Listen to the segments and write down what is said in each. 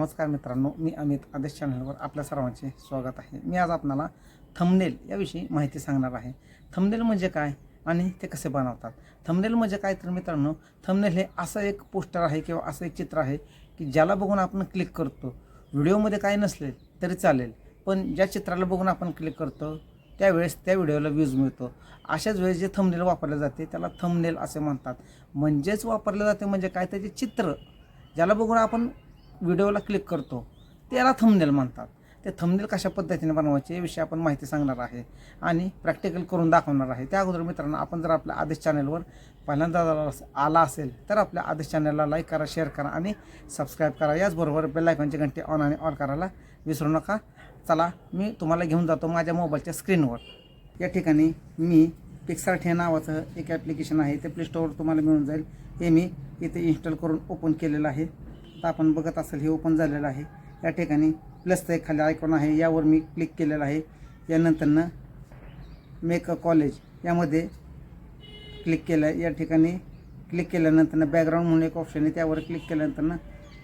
नमस्कार मित्रांनो मी अमित आदेश चॅनलवर आपल्या सर्वांचे स्वागत आहे. मी आज आपणाला थंबनेल याविषयी माहिती सांगणार आहे. थंबनेल म्हणजे काय आणि ते कसे बनवतात? थंबनेल म्हणजे काय तर मित्रांनो थंबनेल हे असं एक पोस्टर आहे किंवा असं एक चित्र आहे की ज्याला बघून आपण क्लिक करतो. व्हिडिओमध्ये काय नसले तरी चालेल पण ज्या चित्राला बघून आपण क्लिक करतो त्यावेळेस त्या व्हिडिओला व्ह्यूज मिळतो. अशाच वेळेस जे थंबनेल वापरले जाते त्याला थंबनेल असे म्हणतात. म्हणजेच वापरले जाते म्हणजे काय? त्याचे चित्र ज्याला बघून आपण व्हिडिओला क्लिक करतो त्याला थंबनेल म्हणतात. ते थंबनेल कशा पद्धतीने बनवायचे याविषयी आपण माहिती सांगणार आहे आणि प्रॅक्टिकल करून दाखवणार आहे. त्या अगोदर मित्रांनो आपण जर आपल्या आदेश चॅनलवर पहिल्यांदा आला असेल तर आपल्या आदेश चॅनलला लाईक करा शेअर करा आणि सबस्क्राईब करा. याचबरोबर बेल घंटे घंटी ऑन आणि ऑन करायला विसरू नका. चला मी तुम्हाला घेऊन जातो माझ्या मोबाईलच्या स्क्रीनवर या ठिकाणी मी पिक्सार्ट हे नावाचं एक ॲप्लिकेशन आहे ते प्ले स्टोअर तुम्हाला मिळून जाईल. हे मी इथे इन्स्टॉल करून ओपन केलेलं आहे. आता आपण बघत असेल हे ओपन झालेलं आहे. या ठिकाणी प्लसचं एक खाली आयकॉन आहे यावर मी क्लिक केलेलं आहे. यानंतरनं मेक अ कॉलेज यामध्ये क्लिक केलं या ठिकाणी क्लिक केल्यानंतरनं बॅकग्राऊंड म्हणून एक ऑप्शन आहे त्यावर क्लिक केल्यानंतरनं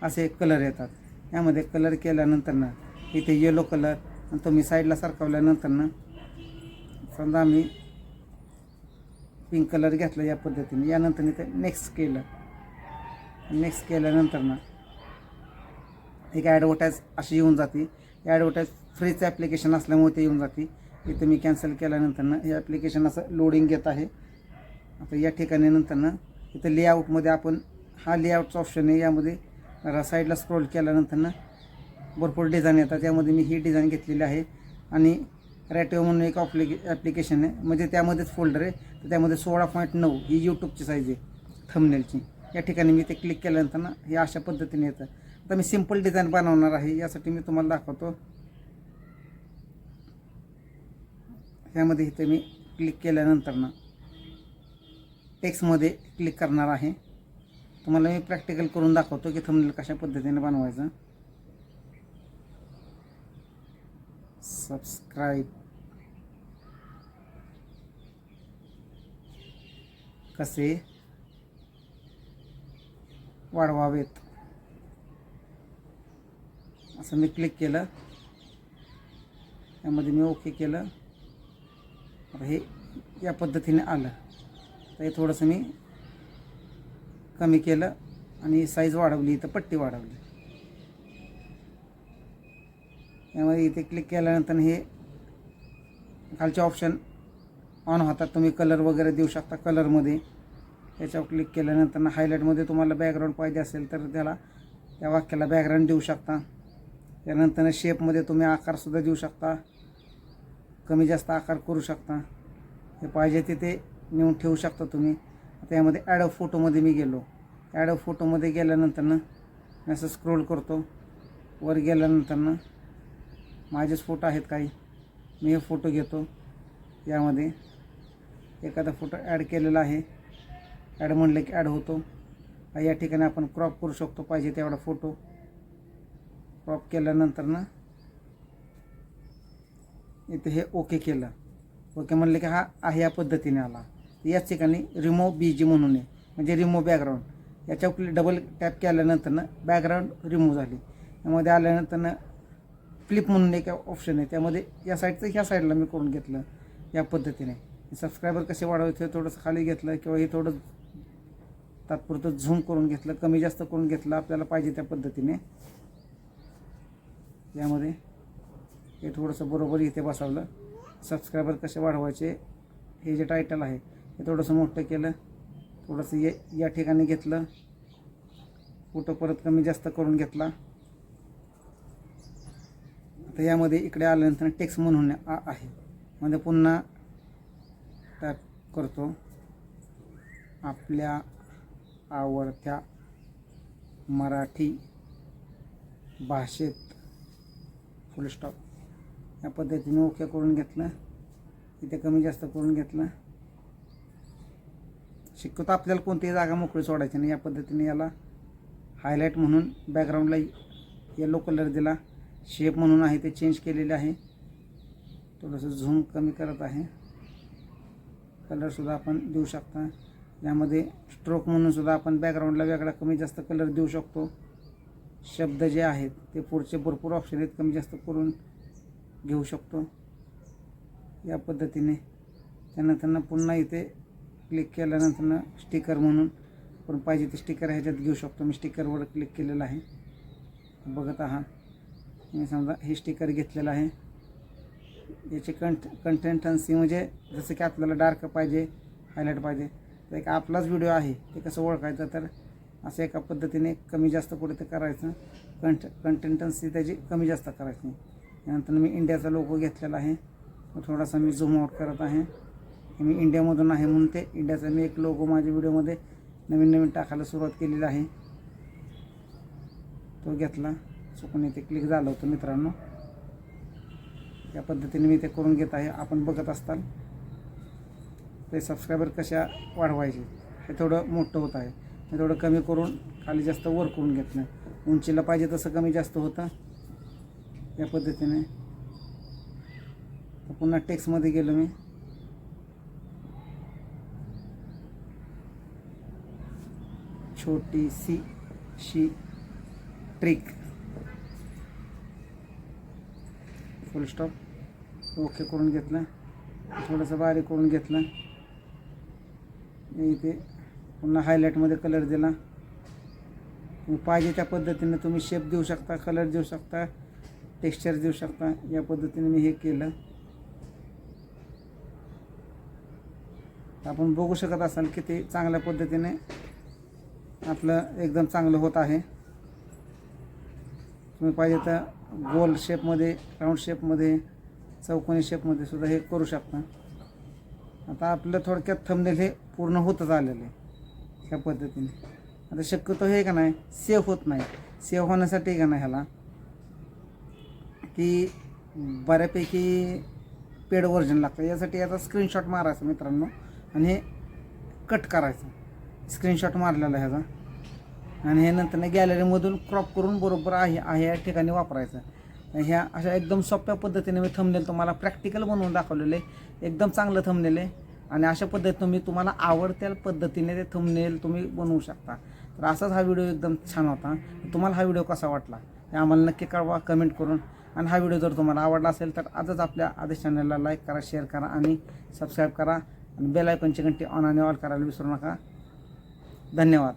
असे कलर येतात. यामध्ये कलर केल्यानंतरनं इथे येलो कलर आणि तुम्ही साईडला सरकवल्यानंतरनं समजा आम्ही पिंक कलर घेतला या पद्धतीने. यानंतर इथे नेक्स्ट केलं. नेक्स्ट केल्यानंतर ना एक ॲडव्हर्टाईज अशी येऊन जाते. ॲडव्हर्टाईज फ्रीचं ॲप्लिकेशन असल्यामुळे ते येऊन जाते. इथं मी कॅन्सल केल्यानंतरनं हे ॲप्लिकेशन असं लोडिंग घेत आहे. आता या ठिकाणी नंतरनं इथं लेआउटमध्ये आपण हा लेआउटचा ऑप्शन आहे. यामध्ये साईडला स्क्रोल केल्यानंतर ना भरपूर डिझाईन येतात. त्यामध्ये मी ही डिझाईन घेतलेली आहे. आणि रॅटिओ म्हणून एक ऑप्लिके ॲप्लिकेशन आहे. म्हणजे त्यामध्येच फोल्डर आहे. तर त्यामध्ये सोळा पॉईंट नऊ ही यूट्यूबची साईज आहे. थंबनेलची या ठिकाणी मी ते क्लिक केल्यानंतर ना हे अशा पद्धतीने येतं. आता मी सिंपल डिझाईन बनवणार आहे. यासाठी मी तुम्हाला दाखवतो. ह्यामध्ये इथे मी क्लिक केल्यानंतर ना टेक्स्टमध्ये क्लिक करणार आहे. तुम्हाला मी प्रॅक्टिकल करून दाखवतो की थंबनेल कशा पद्धतीने बनवायचं. सबस्क्राईब कसे? वाढवावेत. असं मी क्लिक केलं. यामध्ये मी ओके केलं. आता हे या पद्धतीने आलं. तर हे थोडंसं मी कमी केलं आणि साईज वाढवली इथं पट्टी वाढवली. यामध्ये इथे क्लिक केल्यानंतर हे खालचे ऑप्शन ऑन होतात. तुम्ही कलर वगैरे देऊ शकता कलरमध्ये याच्यावर क्लिक केल्यानंतर हायलाईटमध्ये तुम्हाला बॅकग्राऊंड पाहिजे असेल तर त्याला त्या वाक्याला बॅकग्राऊंड देऊ शकता. त्यानंतर शेपमध्ये तुम्ही आकारसुद्धा देऊ शकता. कमी जास्त आकार करू शकता. हे पाहिजे तिथे नेऊन ठेवू शकता तुम्ही. त्यामध्ये यामध्ये ॲड फोटोमध्ये मी गेलो. ॲड फोटोमध्ये गेल्यानंतरनं मी असं स्क्रोल करतो. वर गेल्यानंतरनं माझेच फोटो आहेत काही. मी हे फोटो घेतो. यामध्ये एखादा फोटो ॲड केलेला आहे. ॲड म्हणलं की ॲड होतो. या ठिकाणी आपण क्रॉप करू शकतो. पाहिजे तेवढा फोटो क्रॉप केल्यानंतर ना इथे हे ओके केलं. ओके म्हणलं की हा आहे या पद्धतीने आला. याच ठिकाणी रिमूव्ह बी जी म्हणून आहे. म्हणजे रिमूव्ह बॅकग्राऊंड याच्यावर डबल टॅप केल्यानंतर ना बॅकग्राऊंड रिमूव्ह झाली. यामध्ये आल्यानंतर ना फ्लिप म्हणून एक ऑप्शन आहे. त्यामध्ये या साईडचं ह्या साईडला मी करून घेतलं या पद्धतीने. सबस्क्रायबर कसे वाढवायचे थोडंसं खाली घेतलं किंवा हे थोडं तात्पुरतं झूम करून घेतलं कमी जास्त करून घेतलं आपल्याला पाहिजे त्या पद्धतीने. यामध्ये हे थोडंसं बरोबर इथे बसवलं. सबस्क्रायबर कसे वाढवायचे हे जे टायटल आहे हे थोडंसं मोठं केलं. थोडंसं ये या ठिकाणी घेतलं. फोटो परत कमी जास्त करून घेतला. आता यामध्ये इकडे आल्यानंतर टेक्स्ट म्हणून आ आहे. म्हणजे पुन्हा टाईप करतो. आपल्या आवडत्या मराठी भाषेत फुल स्टॉप या पद्धतीने ओके करून घेतलं. इथे कमी जास्त करून घेतलं. शक्यतो आपल्याला कोणतीही जागा मोकळी सोडायची नाही. या पद्धतीने याला हायलाईट म्हणून बॅकग्राऊंडला येलो कलर दिला. शेप म्हणून आहे ते चेंज केलेले आहे. थोडंसं झूम कमी करत आहे. कलरसुद्धा आपण देऊ शकता. यामध्ये स्ट्रोक म्हणून सुद्धा आपण बॅकग्राऊंडला वेगळा कमी जास्त कलर देऊ शकतो. शब्द जे आहेत ते पुढचे भरपूर ऑप्शन आहेत कमी जास्त करून घेऊ शकतो. या पद्धतीने त्यानंतरनं पुन्हा इथे क्लिक केल्यानंतर स्टिकर म्हणून पण पाहिजे ते स्टिकर ह्याच्यात घेऊ शकतो. मी स्टिकरवर क्लिक केलेलं आहे. बघत आहात. मी समजा हे स्टिकर घेतलेलं आहे. याचे कंट कंटेंटन्सी म्हणजे जसं की आपल्याला डार्क पाहिजे हायलाईट पाहिजे तर एक आपलाच व्हिडिओ आहे ते कसं ओळखायचं तर असं एका पद्धतीने कमी जास्त पुढे ते करायचं. कंट कंटेंटन्सी त्याची कमी जास्त करायची. त्यानंतर मी इंडियाचा लोगो घेतलेला आहे. थोडासा मी झूम आउट करत आहे. मी इंडियामधून आहे म्हणून ते इंडियाचा मी एक लोगो माझ्या व्हिडिओमध्ये नवीन नवीन टाकायला सुरुवात केलेली आहे. तो घेतला. चुकून इथे क्लिक झालं होतं मित्रांनो. या पद्धतीने मी ते करून घेत आहे. आपण बघत असताल. ते सबस्क्रायबर कशा वाढवायचे हे थोडं मोठं होत आहे. हे थोडं कमी करून, खाली जास्त वर करून घेतलं उंचीला पाहिजे तसं कमी जास्त होतं. या पद्धतीने. पुन्हा टेक्स्टमध्ये गेलो मी. छोटी सी, शी ट्रिक. फुल स्टॉप ओके करून घेतलं. थोडंसं बारीक करून घेतलं. इथे पुन्हा हायलाईटमध्ये कलर दिला. पाहिजे त्या पद्धतीने तुम्ही शेप देऊ शकता कलर देऊ शकता टेक्स्चर देऊ शकता. या पद्धतीने मी हे केलं. आपण बघू शकत असाल की ते चांगल्या पद्धतीने आपलं एकदम चांगलं होत आहे. तुम्ही पाहिजे तर गोल शेपमध्ये राऊंड शेपमध्ये चौकोनी शेपमध्ये सुद्धा हे करू शकता. आता आपलं थोडक्यात थंबनेल हे पूर्ण होतच आलेलं आहे. ह्या पद्धतीने. आता शक्यतो हे का नाही सेव्ह होत नाही. सेव्ह होण्यासाठी का नाही ह्याला की बऱ्यापैकी पेड व्हर्जन लागतं. यासाठी आता स्क्रीनशॉट मारायचं मित्रांनो आणि हे कट करायचं. स्क्रीनशॉट मारलेला ह्याचा. आणि हे नंतर गॅलरीमधून क्रॉप करून बरोबर आहे आहे या ठिकाणी वापरायचं. ह्या अशा एकदम सोप्या पद्धतीने मी थंबनेल तुम्हाला प्रॅक्टिकल बनवून दाखवलेलं. आहे एकदम चांगलं थंबनेल आहे. आणि अशा पद्धतीनं मी तुम्हाला आवडत्या पद्धतीने ते थंबनेल तुम्ही बनवू शकता. तर असाच हा व्हिडिओ एकदम छान होता. तुम्हाला हा व्हिडिओ कसा वाटला हे आम्हाला नक्की कळवा कमेंट करून. आणि हा व्हिडिओ जर तुम्हाला आवडला असेल तर आजच आपल्या आदेश चॅनलला लाईक करा शेअर करा आणि सबस्क्राईब करा. आणि बेल आयकॉनची घंटी ऑन आणि ऑल करायला विसरू नका. धन्यवाद.